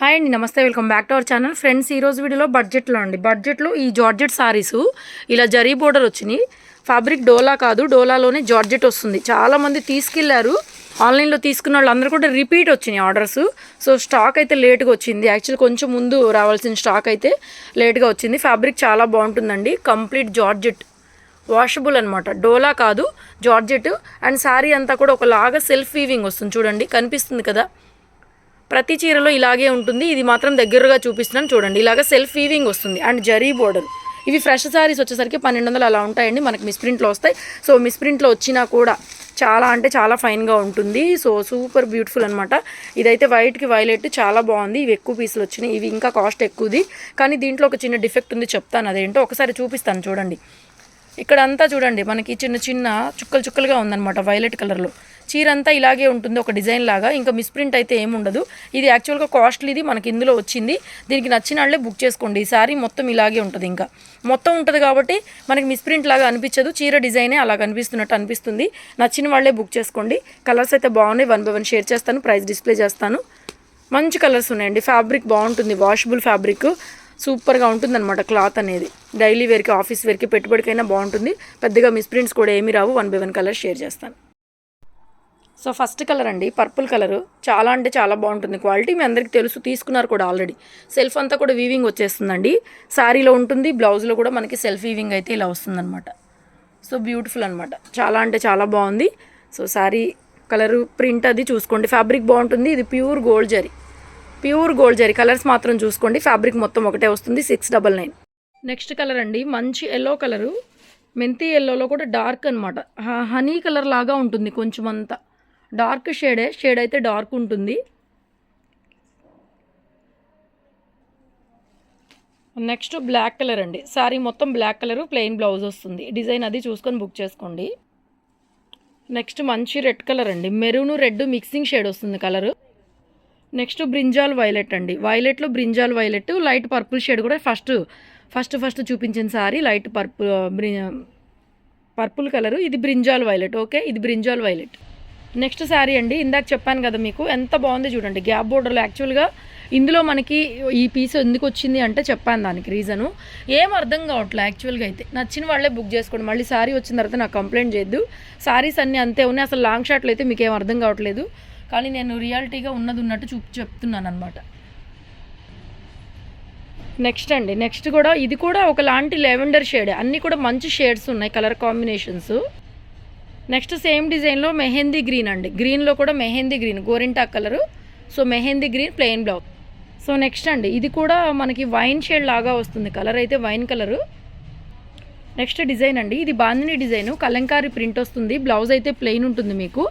Hi అండి నమస్తే welcome back to our channel. Friends ఈ రోజు వీడియోలో బడ్జెట్లో అండి. బడ్జెట్లో ఈ జార్జెట్ సారీస్ ఇలా జరీ బోర్డర్ వచ్చినాయి. ఫ్యాబ్రిక్ డోలా కాదు డోలాలోనే జార్జెట్ వస్తుంది. చాలామంది తీసుకెళ్ళారు. ఆన్లైన్లో తీసుకున్న వాళ్ళందరూ కూడా రిపీట్ వచ్చినాయి ఆర్డర్స్. సో స్టాక్ అయితే లేట్గా వచ్చింది. యాక్చువల్ కొంచెం ముందు రావాల్సిన స్టాక్ అయితే లేట్గా వచ్చింది. ఫ్యాబ్రిక్ చాలా బాగుంటుందండి. Complete georgette. వాషబుల్ అనమాట డోలా కాదు జార్జెట్. అండ్ శారీ అంతా కూడా ఒకలాగా సెల్ఫ్ వీవింగ్ వస్తుంది. చూడండి కనిపిస్తుంది కదా. ప్రతి చీరలో ఇలాగే ఉంటుంది. ఇది మాత్రం దగ్గరగా చూపిస్తున్నాను. చూడండి ఇలాగ సెల్ఫ్ వీవింగ్ వస్తుంది. అండ్ జరీ బోర్డర్ ఇవి ఫ్రెష్ సారీస్ వచ్చేసరికి పన్నెండు వందలు అలా ఉంటాయండి. మనకి మిస్ప్రింట్లో వస్తాయి. సో మిస్ప్రింట్లో వచ్చినా కూడా చాలా అంటే చాలా ఫైన్గా ఉంటుంది. సో సూపర్ బ్యూటిఫుల్ అనమాట ఇదైతే వైట్కి వైలెట్ చాలా బాగుంది. ఇవి ఎక్కువ పీసులు వచ్చినాయి. ఇవి ఇంకా కాస్ట్ ఎక్కువది. కానీ దీంట్లో ఒక చిన్న డిఫెక్ట్ ఉంది. చెప్తాను అదేంటో. ఒకసారి చూపిస్తాను చూడండి. ఇక్కడ అంతా చూడండి మనకి చిన్న చిన్న చుక్కలు చుక్కలుగా ఉందన్నమాట వైలెట్ కలర్లో చీర అంతా ఇలాగే ఉంటుంది ఒక డిజైన్ లాగా. ఇంకా మిస్ప్రింట్ అయితే ఏముండదు ఇది యాక్చువల్గా కాస్ట్లీది మనకి ఇందులో వచ్చింది. దీనికి నచ్చిన వాళ్ళే బుక్ చేసుకోండి. ఈ సారీ మొత్తం ఇలాగే ఉంటుంది ఇంకా. మొత్తం ఉంటుంది కాబట్టి మనకి మిస్ప్రింట్ లాగా అనిపించదు. చీర డిజైనే అలా కనిపిస్తున్నట్టు అనిపిస్తుంది. నచ్చిన వాళ్ళే బుక్ చేసుకోండి. కలర్స్ అయితే బాగున్నాయి. వన్ బై వన్ షేర్ చేస్తాను. ప్రైస్ డిస్ప్లే చేస్తాను. మంచి కలర్స్ ఉన్నాయండి. ఫ్యాబ్రిక్ బాగుంటుంది. వాషబుల్ ఫ్యాబ్రిక్ సూపర్గా ఉంటుందన్నమాట క్లాత్ అనేది. డైలీ వేర్కి ఆఫీస్ వేర్కి పెట్టుబడికైనా బాగుంటుంది. పెద్దగా మిస్ప్రింట్స్ కూడా ఏమీ రావు. One by one colour share చేస్తాను. సో ఫస్ట్ కలర్ అండి. Purple colour. చాలా అంటే చాలా బాగుంటుంది క్వాలిటీ. మీ అందరికీ తెలుసు. తీసుకున్నారు కూడా ఆల్రెడీ. సెల్ఫ్ అంతా కూడా వీవింగ్ వచ్చేస్తుందండి. శారీలో ఉంటుంది. బ్లౌజ్లో కూడా మనకి సెల్ఫ్ వీవింగ్ అయితే ఇలా వస్తుందన్నమాట. సో బ్యూటిఫుల్ అనమాట చాలా అంటే చాలా బాగుంది. సో శారీ కలరు ప్రింట్ అది చూసుకోండి. ఫ్యాబ్రిక్ బాగుంటుంది. ఇది pure gold zari. Pure gold zari. Colours మాత్రం చూసుకోండి. ఫ్యాబ్రిక్ మొత్తం ఒకటే వస్తుంది. Six double nine. Next colour అండి. మంచి ఎల్లో కలరు. మెంతి ఎల్లోలో కూడా డార్క్ అనమాట హనీ కలర్ లాగా ఉంటుంది కొంచెం అంతా. డార్క్ షేడే. షేడ్ అయితే డార్క్ ఉంటుంది. నెక్స్ట్ బ్లాక్ కలర్ అండి. సారీ మొత్తం బ్లాక్ కలర్ ప్లెయిన్ బ్లౌజ్ వస్తుంది. డిజైన్ అది చూసుకొని బుక్ చేసుకోండి. నెక్స్ట్ మంచి రెడ్ కలర్ అండి. మెరూన్ రెడ్ మిక్సింగ్ షేడ్ వస్తుంది కలరు. నెక్స్ట్ బ్రింజాల్ వైలెట్ అండి. వైలెట్లో brinjal violet light purple shade కూడా ఫస్ట్ ఫస్ట్ ఫస్ట్ చూపించిన saree light purple purple colour. ఇది బ్రింజాల్ వైలెట్ ఓకే? ఇది బ్రింజాల్ వైలెట్. నెక్స్ట్ శారీ అండి ఇందాక చెప్పాను కదా మీకు ఎంత బాగుంది చూడండి. గ్యాప్ బోర్డర్లో యాక్చువల్గా ఇందులో మనకి ఈ పీస్ ఎందుకు వచ్చింది అంటే చెప్పాను దానికి రీజను. ఏం అర్థం కావట్లే యాక్చువల్గా అయితే. నచ్చిన వాళ్ళే బుక్ చేసుకోండి. మళ్ళీ శారీ వచ్చిన తర్వాత నాకు కంప్లైంట్ చేయొద్దు. శారీస్ అన్నీ అంతే ఉన్నాయి. అసలు లాంగ్ షాట్లు అయితే మీకు ఏం అర్థం కావట్లేదు. కానీ నేను రియాలిటీగా ఉన్నది ఉన్నట్టు చూపి చెప్తున్నాను అనమాట నెక్స్ట్ అండి నెక్స్ట్ కూడా ఇది కూడా ఒకలాంటి లెవెండర్ షేడ్. అన్నీ కూడా మంచి షేడ్స్ ఉన్నాయి కలర్ కాంబినేషన్స్. నెక్స్ట్ సేమ్ డిజైన్లో మెహందీ గ్రీన్ అండి. గ్రీన్లో కూడా mehndi green గోరింటా colour. So mehndi green plain blouse so next అండి ఇది కూడా మనకి వైన్ షేడ్ లాగా వస్తుంది. కలర్ అయితే వైన్ కలరు. నెక్స్ట్ డిజైన్ అండి ఇది బాందిని డిజైన్. కలంకారీ ప్రింట్ వస్తుంది బ్లౌజ్ అయితే ప్లెయిన్ ఉంటుంది మీకు.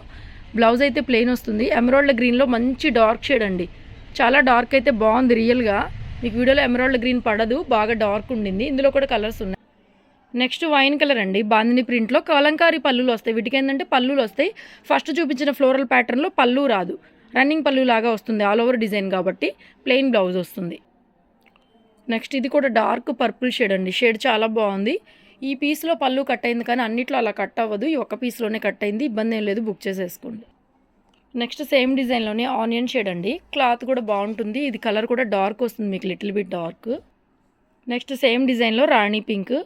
బ్లౌజ్ అయితే ప్లెయిన్ వస్తుంది. ఎమరాల్డ్ గ్రీన్లో మంచి డార్క్ షేడ్ అండి. చాలా డార్క్ అయితే బాగుంది రియల్గా మీకు వీడియోలో ఎమరాల్డ్ గ్రీన్ పడదు బాగా డార్క్ ఉండింది. ఇందులో కూడా కలర్స్ ఉన్నాయి. నెక్స్ట్ వైన్ కలర్ అండి. బాందిని ప్రింట్లో కలంకారీ పళ్ళులు వస్తాయి. వీటికి ఏంటంటే పళ్ళులు వస్తాయి. ఫస్ట్ చూపించిన ఫ్లోరల్ ప్యాటర్న్లో పళ్ళు రాదు. రన్నింగ్ పళ్ళు లాగా వస్తుంది. ఆల్ ఓవర్ డిజైన్ కాబట్టి ప్లెయిన్ బ్లౌజ్ వస్తుంది. నెక్స్ట్ ఇది కూడా డార్క్ పర్పుల్ షేడ్ అండి. షేడ్ చాలా బాగుంది. ఈ పీస్లో పళ్ళు కట్ అయింది కానీ అన్నిట్లో అలా కట్ అవ్వదు. ఈ ఒక్క పీస్లోనే కట్ అయింది. ఇబ్బంది ఏం లేదు. బుక్ చేసేసుకోండి. నెక్స్ట్ సేమ్ డిజైన్లోనే ఆనియన్ షేడ్ అండి. క్లాత్ కూడా బాగుంటుంది. ఇది కలర్ కూడా డార్క్ వస్తుంది మీకు. Little bit dark. Next same డిజైన్లో రాణి పింక్.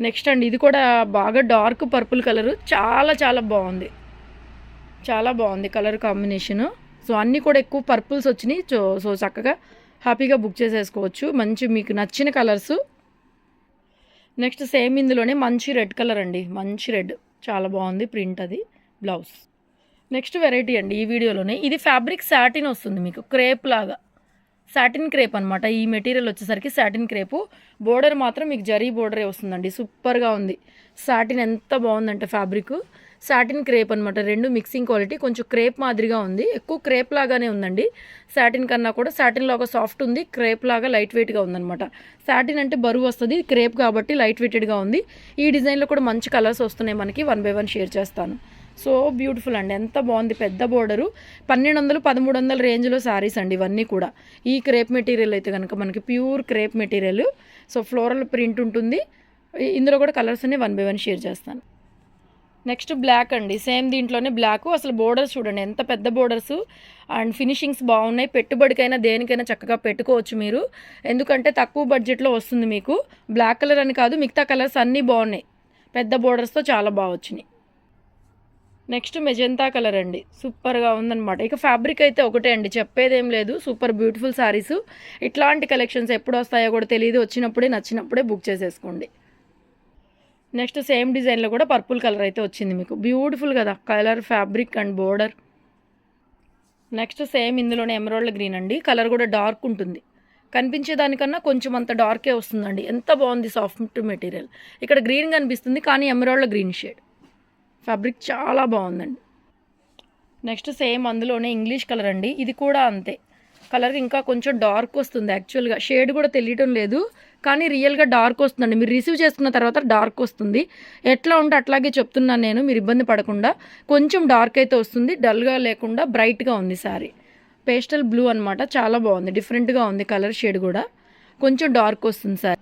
నెక్స్ట్ అండి ఇది కూడా బాగా డార్క్ పర్పుల్ కలర్. చాలా చాలా బాగుంది. చాలా బాగుంది కలర్ కాంబినేషను. సో అన్నీ కూడా ఎక్కువ పర్పుల్స్ వచ్చినాయి. సో సో చక్కగా హ్యాపీగా బుక్ చేసేసుకోవచ్చు. మంచి మీకు నచ్చిన కలర్స్. నెక్స్ట్ సేమ్ ఇందులోనే మంచి రెడ్ కలర్ అండి. మంచి రెడ్. చాలా బాగుంది ప్రింట్ అది. బ్లౌజ్. నెక్స్ట్ వెరైటీ అండి ఈ వీడియోలోనే. ఇది ఫ్యాబ్రిక్ సాటిన్ వస్తుంది మీకు. క్రేప్ లాగా. సాటిన్ క్రేప్ అనమాట ఈ మెటీరియల్ వచ్చేసరికి సాటిన్ క్రేపు. బోర్డర్ మాత్రం మీకు జరీ బోర్డరే వస్తుందండి. సూపర్గా ఉంది. సాటిన్ ఎంత బాగుందంటే ఫ్యాబ్రిక్. సాటిన్ క్రేప్ అనమాట రెండు మిక్సింగ్ క్వాలిటీ కొంచెం క్రేప్ మాదిరిగా ఉంది. ఎక్కువ క్రేప్ లాగానే ఉందండి. సాటిన్ కన్నా కూడా సాటిన్లో ఒక సాఫ్ట్ ఉంది క్రేప్ లాగా లైట్ వెయిట్గా ఉందన్నమాట. సాటిన్ అంటే బరువు వస్తుంది క్రేప్ కాబట్టి లైట్ వెయిటెడ్గా ఉంది. ఈ డిజైన్లో కూడా మంచి కలర్స్ వస్తున్నాయి మనకి వన్ బై వన్ షేర్ చేస్తాను. సో బ్యూటిఫుల్ అండి. ఎంత బాగుంది పెద్ద బోర్డరు. పన్నెండు వందలు పదమూడు వందల రేంజ్లో శారీస్ అండి ఇవన్నీ కూడా. ఈ క్రేప్ మెటీరియల్ అయితే కనుక మనకి pure crepe material. So floral print ఉంటుంది. ఇందులో కూడా కలర్స్ అన్ని వన్ బై వన్ షేర్ చేస్తాను. నెక్స్ట్ బ్లాక్ అండి. సేమ్ దీంట్లోనే బ్లాక్. అసలు బోర్డర్స్ చూడండి ఎంత పెద్ద బోర్డర్స్. అండ్ ఫినిషింగ్స్ బాగున్నాయి. పెట్టుబడికైనా దేనికైనా చక్కగా పెట్టుకోవచ్చు మీరు. ఎందుకంటే తక్కువ బడ్జెట్లో వస్తుంది మీకు. బ్లాక్ కలర్ అని కాదు మిగతా కలర్స్ అన్నీ బాగున్నాయి. పెద్ద బోర్డర్స్తో చాలా బాగా వచ్చినాయి. నెక్స్ట్ మెజెంతా కలర్ అండి. సూపర్గా ఉందన్నమాట. ఇక ఫ్యాబ్రిక్ అయితే ఒకటే అండి. చెప్పేదేం లేదు. సూపర్ బ్యూటిఫుల్ శారీస్ ఇట్లాంటి కలెక్షన్స్ ఎప్పుడు వస్తాయో కూడా తెలియదు. వచ్చినప్పుడే నచ్చినప్పుడే బుక్ చేసేసుకోండి. నెక్స్ట్ సేమ్ డిజైన్లో కూడా పర్పుల్ కలర్ అయితే వచ్చింది మీకు. బ్యూటిఫుల్ కదా colour fabric and border. Next same ఇందులోనే ఎమరాల్డ్ గ్రీన్ అండి. కలర్ కూడా డార్క్ ఉంటుంది. కనిపించే దానికన్నా కొంచెం అంత డార్కే వస్తుందండి. ఎంత బాగుంది సాఫ్ట్ మెటీరియల్. ఇక్కడ గ్రీన్ కనిపిస్తుంది కానీ ఎమరాల్డ్ గ్రీన్ షేడ్. ఫ్యాబ్రిక్ చాలా బాగుందండి. నెక్స్ట్ సేమ్ అందులోనే ఇంగ్లీష్ కలర్ అండి. ఇది కూడా అంతే. కలర్ ఇంకా కొంచెం డార్క్ వస్తుంది యాక్చువల్గా షేడ్ కూడా తెలియటం లేదు కానీ రియల్గా డార్క్ వస్తుందండి. మీరు రిసీవ్ చేసుకున్న తర్వాత డార్క్ వస్తుంది. ఎట్లా ఉంటే అట్లాగే చెప్తున్నాను నేను మీరు ఇబ్బంది పడకుండా. కొంచెం డార్క్ అయితే వస్తుంది డల్గా లేకుండా బ్రైట్గా ఉంది సారీ పేస్టల్ బ్లూ అనమాట చాలా బాగుంది. డిఫరెంట్గా ఉంది కలర్ షేడ్ కూడా. కొంచెం డార్క్ వస్తుంది సార్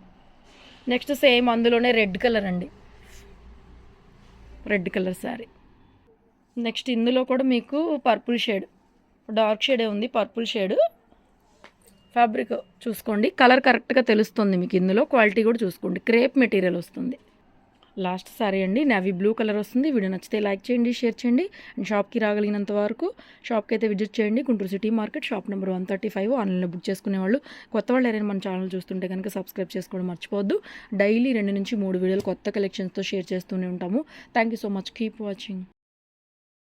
నెక్స్ట్ సేమ్ అందులోనే రెడ్ కలర్ అండి. రెడ్ కలర్ శారీ నెక్స్ట్ ఇందులో కూడా మీకు పర్పుల్ షేడ్ డార్క్ షేడే ఉంది పర్పుల్ షేడ్ ఫ్యాబ్రిక్ చూసుకోండి. కలర్ కరెక్ట్గా తెలుస్తుంది మీకు ఇందులో. క్వాలిటీ కూడా చూసుకోండి. క్రేప్ మెటీరియల్ వస్తుంది. లాస్ట్ సారీ అండి. నావీ బ్లూ కలర్ వస్తుంది. వీడియో నచ్చితే లైక్ చేయండి షేర్ చేయండి. అండ్ షాప్కి రాగలిగినంత వరకు షాప్కి అయితే విజిట్ చేయండి. Guntur city market shop number one thirty five. ఆన్లైన్లో బుక్ చేసుకునే వాళ్ళు కొత్త వాళ్ళు ఎవరైనా మన ఛానల్ చూస్తుంటే కనుక సబ్స్క్రైబ్ చేసుకోవడం మర్చిపోవద్దు. డైలీ రెండు నుంచి మూడు వీడియోలు కొత్త కలెక్షన్స్తో షేర్ చేస్తూనే ఉంటాము. Thank you so much keep watching